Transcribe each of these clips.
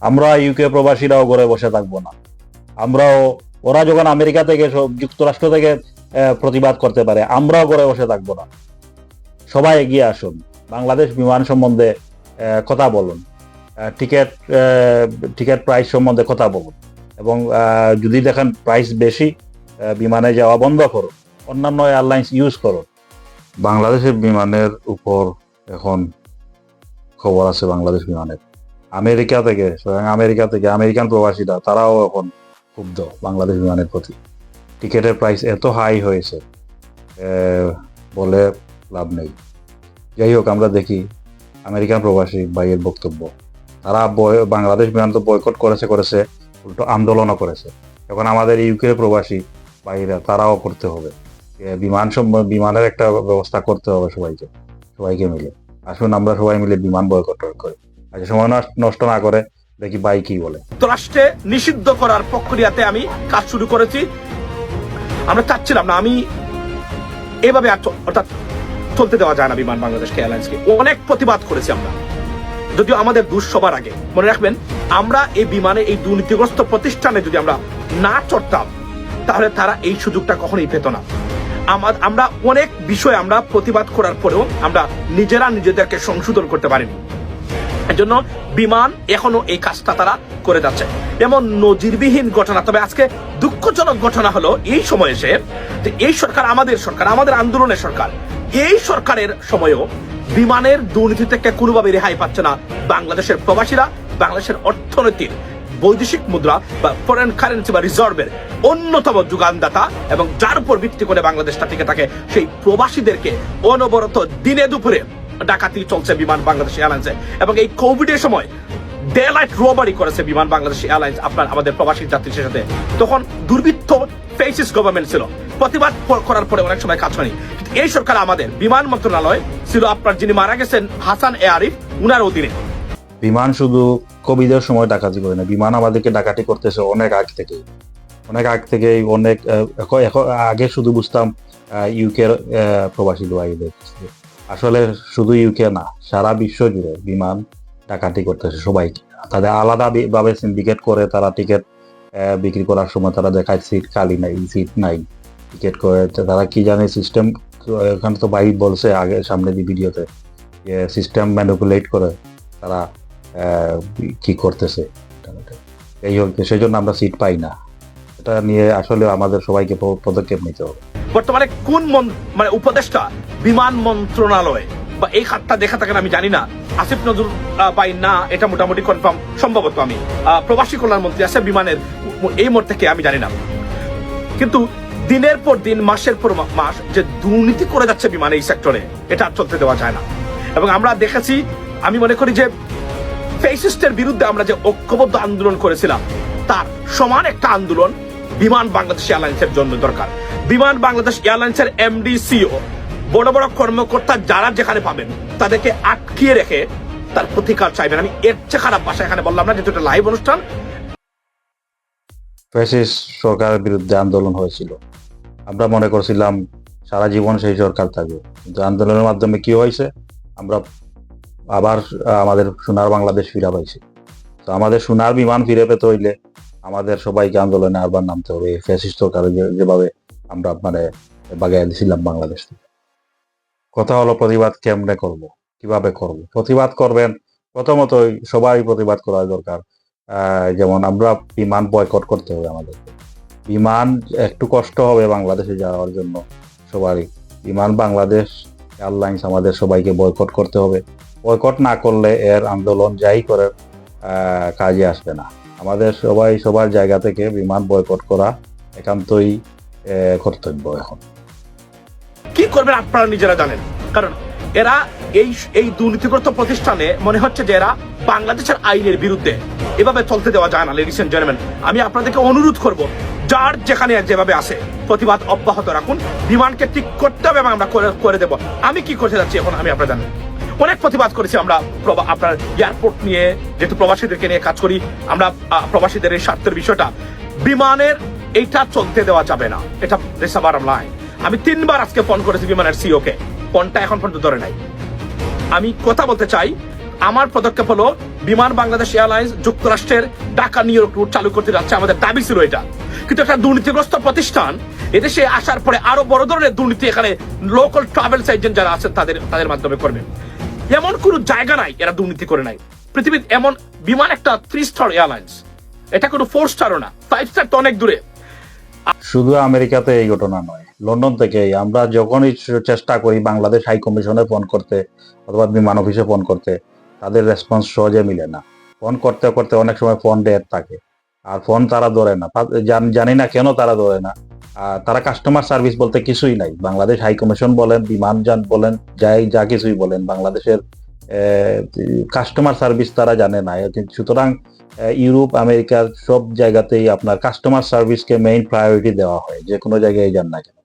আমরা ইউকে প্রবাসীরাও ঘরে বসে থাকব না। আমরাও, ওরা যখন আমেরিকা থেকে যুক্তরাষ্ট্র থেকে প্রতিবাদ করতে পারে, আমরাও ঘরে বসে থাকব না। সবাই এগিয়ে আসুন, বাংলাদেশ বিমান সম্বন্ধে কথা বলুন টিকিট টিকিট প্রাইস সম্বন্ধে কথা বলুন, এবং যদি দেখেন প্রাইস বেশি বিমানে যাওয়া বন্ধ করুন, অন্যান্য এয়ারলাইন্স ইউজ করুন। বাংলাদেশের বিমানের উপর এখন খবর আছে বাংলাদেশ বিমানের। আমেরিকা থেকে আমেরিকা থেকে আমেরিকান প্রবাসীরা, তারাও এখন ক্ষুব্ধ বাংলাদেশ বিমানের প্রতি। টিকিটের প্রাইস এত হাই হয়েছে বলে লাভ নেই। যাই হোক, আমরা দেখি আমেরিকান প্রবাসী ভাইয়ের বক্তব্য। তারা বাংলাদেশ বিমান তো বয়কট করেছে করেছে, উল্টো আন্দোলনও করেছে। এখন আমাদের ইউকে প্রবাসী ভাইরা, তারাও করতে হবে। বিমান বিমানের একটা ব্যবস্থা করতে হবে সবাইকে সবাইকে মিলে। আসুন আমরা সবাই মিলে বিমান বয়কট করি। আচ্ছা সময় নষ্ট- না করে দেখি ভাই কি বলে। যুক্তরাষ্ট্রে নিষিদ্ধ করার প্রক্রিয়াতে আমি কাজ শুরু করেছি। আমরা চাচ্ছিলাম না, আমি এভাবে অর্থাৎ চলতে দেওয়া যায় না বিমান বাংলাদেশকে এয়ারলাইন্সকে। অনেক প্রতিবাদ করেছি আমরা। যদিও আমাদের দুষ সবার আগে। মনে রাখবেন, আমরা এই বিমানে এই দুর্নীতিগ্রস্ত প্রতিষ্ঠানে যদি আমরা না চড়তাম, তাহলে তারা এই সুযোগটা কখনোই পেত না। আমা- আমরা অনেক বিষয়ে আমরা প্রতিবাদ করার পরেও আমরা নিজেরা নিজেদেরকে সংশোধন করতে পারিনি। এজন্য বিমান এখনও এই কাজটা তারা করে যাচ্ছে। এমন নজিরবিহীন ঘটনা, তবে আজকে দুঃখজনক ঘটনা হলো এই সময় এসে যে এই সরকার আমাদের সরকার, আমাদের আন্দোলনের সরকার, এই সরকারের সময়ও বিমানের দুর্নীতি থেকে কোনোভাবে রেহাই পাচ্ছে না। বাংলাদেশের প্রবাসীরা, বাংলাদেশের অর্থনীতির বৈদেশিক মুদ্রা বা ফরেন কারেন্সি বা রিজার্ভের অন্যতম যোগানদাতা এবং যার উপর ভিত্তি করে বাংলাদেশটা টিকে থাকে, সেই প্রবাসীদেরকে অনবরত দিনে দুপুরে ডাকাতি চলছে বিমান বাংলাদেশ এয়ারলাইন্সে। এবং এই কোভিডের সময় ডে লাইট রোবারি করেছে বিমান বাংলাদেশ এয়ারলাইন্স আপনার আমাদের প্রবাসী যাত্রীদের সাথে। তখন দুর্বৃত্ত ফেসিস গভর্নমেন্ট ছিল। প্রতিবাদ করার পরে অনেক সময় কাজ হয়নি। এই সরকার আমাদের বিমান মন্ত্রণালয় ছিল আপনার যিনি মারা গেছেন হাসান এ আরিফ, উনার অধীনে। বিমান শুধু কোভিডের সময় ডাকাতি করে না, বিমান আমাদেরকে ডাকাতি করতেছে অনেক আগ থেকে অনেক আগ থেকেই অনেক আগে শুধু বুঝতাম ইউকের প্রবাসী লোয়াইদের আসলে শুধু ইউকে না, সারা বিশ্ব জুড়ে বিমান ডাকাতি করতেছে সবাইকে তাদের আলাদা ভাবে সিন্ডিকেট করে তারা টিকিট বিক্রি করার সময় তারা দেখায় সিট খালি নাই সিট নাই। টিকিট করে তারা কি জানে সিস্টেম এখানে তো ভাই বলছে আগে সামনে দি ভিডিওতে যে সিস্টেম ম্যানিপুলেট করে তারা কি করতেছে। এই হোক সেই জন্য আমরা সিট পাই না। এটা নিয়ে আসলে আমাদের সবাইকে পদক্ষেপ নিতে হবে। বর্তমানে কোন মানে উপদেষ্টা বিমান মন্ত্রণালয়? বা এই খাতটা দেখা থাকেন আমি জানি না। আসিফ নজরুল বাই না, এটা মোটামুটি কনফার্ম সম্ভবত আমি। প্রবাসী কল্যাণ মন্ত্রী আছে বিমানের এই মুহূর্তে কে আমি জানি না। কিন্তু দিনের পর দিন, মাসের পর মাস যে দুর্নীতি করে যাচ্ছে বিমান এই সেক্টরে এটা চলতে দেওয়া যায় না। এবং আমরা দেখেছি, আমি মনে করি যে ফেসিস্টের বিরুদ্ধে আমরা যে ঐক্যবদ্ধ আন্দোলন করেছিলাম, তার সমান একটা আন্দোলন বিমান বাংলাদেশ এয়ারলাইন্সের জন্য দরকার। বিমান বাংলাদেশ এয়ারলাইন্সের এমডি সিও বড় বড় কর্মকর্তা যারা যেখানে পাবেন, তাদেরকে আটকিয়ে রেখে তার প্রতিকার চাইবেন। আমি এর চেয়ে খারাপ ভাষা এখানে বললাম না, যেহেতু এটা লাইভ অনুষ্ঠান। ফ্যাসিস সরকারের বিরুদ্ধে আন্দোলন হয়েছিল। আমরা মনে করছিলাম সারা জীবন সেই সরকার থাকবে। কিন্তু আন্দোলনের মাধ্যমে কি হয়েছে? আমরা আবার আমাদের সোনার বাংলাদেশ ফিরা পাইছি। তো আমাদের সোনার বিমান ফিরে পেতে হইলে আমাদের সবাইকে আন্দোলনে আবার নামতে হবে। ফ্যাসিস সরকারের যেভাবে আমরা মানে বাগাই দিয়েছিলাম বাংলাদেশ থেকে কথা হলো, প্রতিবাদ কেমনে করব? কীভাবে করব? প্রতিবাদ করবেন? প্রথমত সবাই প্রতিবাদ করা দরকার। যেমন আমরা বিমান বয়কট করতে হবে আমাদের বিমান একটু কষ্ট হবে বাংলাদেশে যাওয়ার জন্য সবারই। বিমান বাংলাদেশ এয়ারলাইন্স আমাদের সবাইকে বয়কট করতে হবে। বয়কট না করলে এর আন্দোলন যাই করে কাজে আসবে না। আমাদের সবাই সবার জায়গা থেকে বিমান বয়কট করা একান্তই কর্তব্য এখন। কি করবেন আপনারা নিজেরা জানেন? কারণ এরা এই এই দুর্নীতিগ্রস্ত প্রতিষ্ঠানে মনে হচ্ছে যে এরা বাংলাদেশের আইনের বিরুদ্ধে এভাবে চলতে দেওয়া যায় না লেডিস এন্ড জেন্টলম্যান আমি আপনাদেরকে অনুরোধ করব, যার যেখানে যেভাবে আছে, প্রতিবাদ অব্যাহত রাখুন। বিমানকে ঠিক করতে হবে এবং আমরা করে দেব। আমি কি করতে যাচ্ছি এখন, আমি আপনারা জানেন অনেক প্রতিবাদ করেছি আমরা আপনার এয়ারপোর্ট নিয়ে, যেহেতু প্রবাসীদেরকে নিয়ে কাজ করি, আমরা প্রবাসীদের এই স্বার্থের বিষয়টা। বিমানের এইটা চলতে দেওয়া যাবে না। এটা রেসাবার লাইন আমি তিনবার আজকে ফোন করেছি বিমানের সিও কে ফোনটা এখন পর্যন্ত ধরে নাই। আমি কথা বলতে চাই, আমার পদক্ষেপ হলো বিমান বাংলাদেশ এয়ারলাইন্স যুক্তরাষ্ট্রের ঢাকা, নিউ ইয়র্ক রুট চালু করতে যাচ্ছে। আমাদের দাবি ছিল এটা। কিন্তু একটা দুর্নীতিগ্রস্ত প্রতিষ্ঠান, এদেশে আসার পরে আরও বড় ধরনের দুর্নীতি এখানে লোকাল ট্রাভেল এজেন্ট যারা আছেন, তাদের তাদের মাধ্যমে করবে। এমন কোনো জায়গা নাই, এরা দুর্নীতি করে নাই। পৃথিবীর এমন বিমান একটা থ্রি স্টার এয়ারলাইন্স এটা কোনো ফোর স্টারও না। ফাইভ স্টার তো অনেক দূরে। শুধু আমেরিকাতে এই ঘটনা নয়, লন্ডন থেকে আমরা যখনই চেষ্টা করি বাংলাদেশ হাই কমিশনে ফোন করতে অথবা বিমান অফিসে ফোন করতে, তাদের রেসপন্স সহজে মিলে না। ফোন করতে করতে অনেক সময় ফোন ডেট থাকে। আর ফোন তারা ধরে না। জানি না কেন তারা ধরে না। আর তারা কাস্টমার সার্ভিস বলতে কিছুই নাই। বাংলাদেশ হাই কমিশন বলেন, বিমান যান বলেন, যাই, যা কিছুই বলেন, বাংলাদেশের কাস্টমার সার্ভিস তারা জানে না। সুতরাং ইউরোপ, আমেরিকার সব জায়গাতেই আপনার কাস্টমার সার্ভিসকে মেইন প্রায়োরিটি দেওয়া হয়। যে কোনো জায়গায় যান না কেন।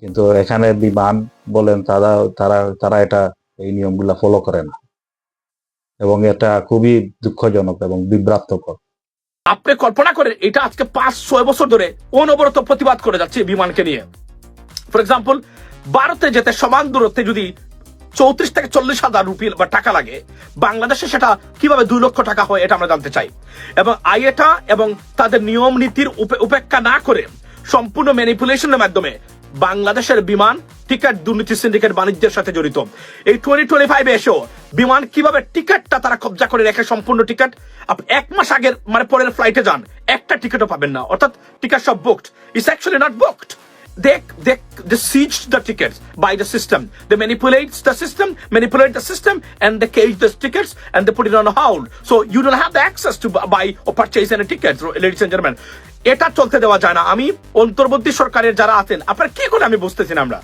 কিন্তু এখানে বিমান বলেন, তারা তারা তারা এটা, এই নিয়মগুলা ফলো করে না। এবং এটা খুবই দুঃখজনক এবং বিভ্রান্তকর। আপনি কল্পনা করেন, এটা আজকে পাঁচ, ছয় বছর ধরে অনবরত প্রতিবাদ করে যাচ্ছে বিমানকে নিয়ে। ফর এক্সাম্পল ভারতে যেতে সমান দূরত্বে যদি চৌত্রিশ থেকে চল্লিশ হাজার রুপি বা টাকা লাগে। বাংলাদেশে সেটা কীভাবে দুই লক্ষ টাকা হয় এটা আমরা জানতে চাই। এবং আইএটা এবং তাদের নিয়ম নীতির উপেক্ষা না করে সম্পূর্ণ ম্যানিপুলেশনের মাধ্যমে বাংলাদেশের বিমান, টিকিট দুর্নীতি সিন্ডিকেট বাণিজ্যের সাথে জড়িত। এই টোয়েন্টি টোয়েন্টি ফাইভে এসেও বিমান কীভাবে টিকিটটা তারা কবজা করে রেখে সম্পূর্ণ টিকিট? এক মাস আগের মানে পরের ফ্লাইটে যান, একটা টিকিটও পাবেন না। অর্থাৎ টিকিট সব booked it's actually not booked they they they siege the tickets by the system. They manipulate the system, manipulate the system, and they cage the tickets and they put it on hold. So you don't have the access to buy or purchase any tickets, ladies and gentlemen. এটা চলতে দেওয়া যায় না আমি অন্তর্বর্তী সরকারের যারা আছেন আপনারা কি করে আমি বুঝতেছি না আমরা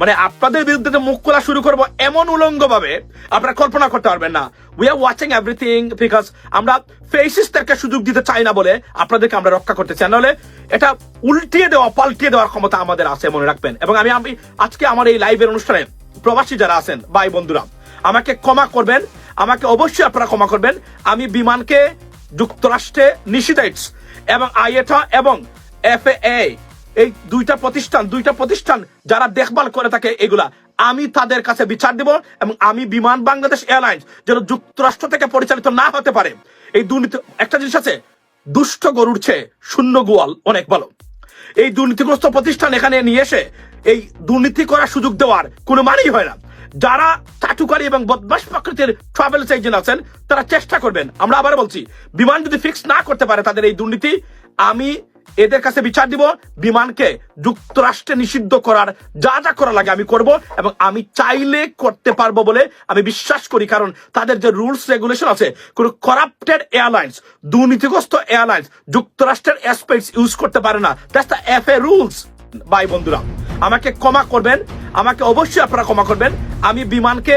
মানে আপনাদের বিরুদ্ধে মুখ খোলা শুরু করব এমন উলঙ্গ ভাবে আপনারা কল্পনা করতে পারবেন না। We are watching everything because আমরা ফেসিসদেরকে সুযোগ দিতে চাই না বলে আপনাদেরকে আমরা রক্ষা করতে চাই নাহলে এটা উল্টিয়ে দেওয়া, পাল্টিয়ে দেওয়ার ক্ষমতা আমাদের আছে মনে রাখবেন। এবং আমি আমি আজকে আমার এই লাইভের অনুষ্ঠানে প্রবাসী যারা আছেন, ভাই বন্ধুরা, আমাকে ক্ষমা করবেন। আমাকে অবশ্যই আপনারা ক্ষমা করবেন। আমি বিমানকে, যুক্তরাষ্ট্রে নিষিদাইটস এবং আইএটা এবং এফএ এই দুইটা প্রতিষ্ঠান দুইটা প্রতিষ্ঠান যারা দেখভাল করে থাকে এগুলা। আমি তাদের কাছে বিচার দেব এবং আমি বিমান বাংলাদেশ এয়ারলাইন্স যেন যুক্তরাষ্ট্র থেকে পরিচালিত না হতে পারে। এই দুর্নীতি, একটা জিনিস আছে, দুষ্ট গরুর চেয়ে শূন্য গোয়াল অনেক ভালো। এই দুর্নীতিগ্রস্ত প্রতিষ্ঠান এখানে নিয়ে এসে এই দুর্নীতি করার সুযোগ দেওয়ার কোনো মানেই হয় না। যারা চাটুকারী এবং বদমাস প্রকৃতির ট্রাভেল এজেন্ট আছেন, তারা চেষ্টা করবেন। আমরা আবার বলছি, বিমান যদি ফিক্স না করতে পারে তাদের এই দুর্নীতি, আমি এদের কাছে বিচার দিব, বিমানকে যুক্তরাষ্ট্রে নিষিদ্ধ করার যা যা করা লাগে আমি করব এবং আমি চাইলে করতে পারব বলে আমি বিশ্বাস করি। কারণ তাদের যে রুলস, রেগুলেশন আছে, কোন করাপ্টেড এয়ারলাইন্স দুর্নীতিগ্রস্ত এয়ারলাইন্স যুক্তরাষ্ট্রের এসপেক্টস ইউজ করতে পারে না। That's the F A rules ভাই বন্ধুরা। আমাকে ক্ষমা করবেন, আমাকে অবশ্যই আপনারা ক্ষমা করবেন। আমি বিমানকে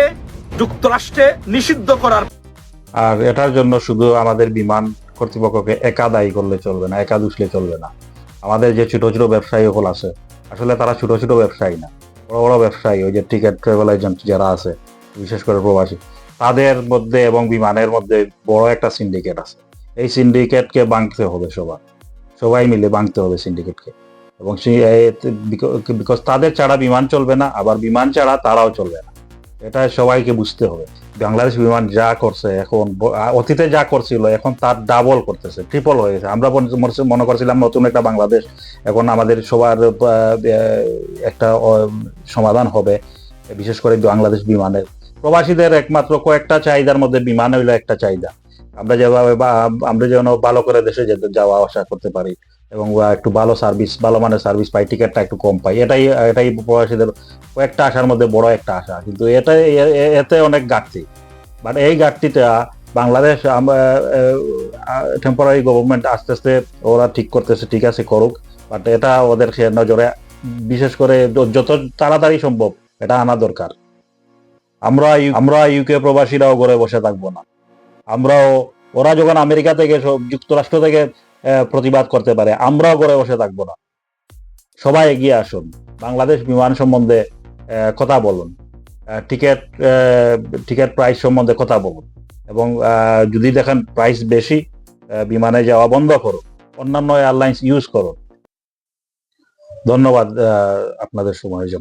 যুক্তরাষ্ট্রে নিষিদ্ধ করার আর এটার জন্য শুধু আমাদের বিমান কর্তৃপক্ষকে একা দায়ী করলে চলবে না, একা দুষলে চলবে না। আমাদের যে ছোট ছোট ব্যবসায়ী সকল আছে, আসলে তারা ছোট ছোট ব্যবসায়ী না, বড় বড় ব্যবসায়ী, ওই যে টিকিট ট্রাভেল এজেন্ট যারা আছে, বিশেষ করে প্রবাসী, তাদের মধ্যে এবং বিমানের মধ্যে বড় একটা সিন্ডিকেট আছে। এই সিন্ডিকেটকে ভাঙতে হবে সবার, সবাই মিলে ভাঙতে হবে সিন্ডিকেটকে এবং বিকজ তাদের ছাড়া বিমান চলবে না, আবার বিমান ছাড়া তারাও চলবে না। এটা সবাইকে বুঝতে হবে। বাংলাদেশ বিমান যা করছে, এখন অতীতে যা করছিল, এখন তার ডাবল করতেছে ট্রিপল হয়ে গেছে। আমরা মনে- করছিলাম নতুন একটা বাংলাদেশ, এখন আমাদের সবার একটা সমাধান হবে, বিশেষ করে বাংলাদেশ বিমানের। প্রবাসীদের একমাত্র কয়েকটা চাহিদার মধ্যে বিমান হইল একটা চাহিদা। আমরা যেভাবে আমরা যেন ভালো করে দেশে যেতে যাওয়া আসা করতে পারি। এবং একটু ভালো সার্ভিস ভালো মানের সার্ভিস পাই টিকিটটা একটু কম পাই। এটাই এটাই প্রবাসীদের কয়েকটা আশার মধ্যে বড় একটা আশা। কিন্তু এটা এতে অনেক ঘাটতি। বাট এই ঘাটতিটা বাংলাদেশ টেম্পোরারি গভর্নমেন্ট আস্তে আস্তে ওরা ঠিক করতেছে, ঠিক আছে করুক। বাট এটা ওদের নজরে, বিশেষ করে যত তাড়াতাড়ি সম্ভব এটা আনা দরকার। আমরা আমরা ইউকে প্রবাসীরাও ঘরে বসে থাকব না। আমরাও, ওরা যখন আমেরিকা থেকে যুক্তরাষ্ট্র থেকে প্রতিবাদ করতে পারে। আমরাও ঘরে বসে থাকব না। সবাই এগিয়ে আসুন। বাংলাদেশ বিমান সম্বন্ধে কথা বলুন। টিকিট টিকিট প্রাইস সম্বন্ধে কথা বলুন। এবং যদি দেখেন প্রাইস বেশি বিমানে যাওয়া বন্ধ করো অন্যান্য এয়ারলাইন্স ইউজ করুন। ধন্যবাদ আপনাদের সময়ের জন্য।